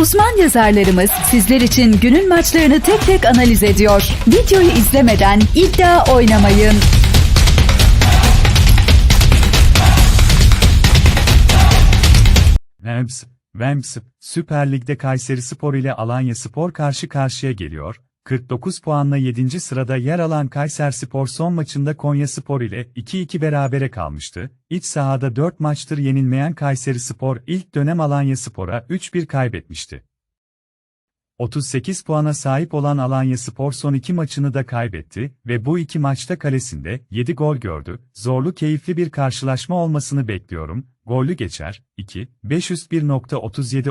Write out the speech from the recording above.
Uzman yazarlarımız sizler için günün maçlarını tek tek analiz ediyor. Videoyu izlemeden iddia oynamayın. Vems, Vems, Süper Lig'de Kayseri Spor ile Alanya Spor karşı karşıya geliyor. 49 puanla 7. sırada yer alan Kayseri Spor son maçında Konya Spor ile 2-2 berabere kalmıştı. İç sahada 4 maçtır yenilmeyen Kayseri Spor ilk dönem Alanya Spor'a 3-1 kaybetmişti. 38 puana sahip olan Alanya Spor son iki maçını da kaybetti ve bu iki maçta kalesinde 7 gol gördü. Zorlu keyifli bir karşılaşma olmasını bekliyorum. Gollü geçer. 2, 501.37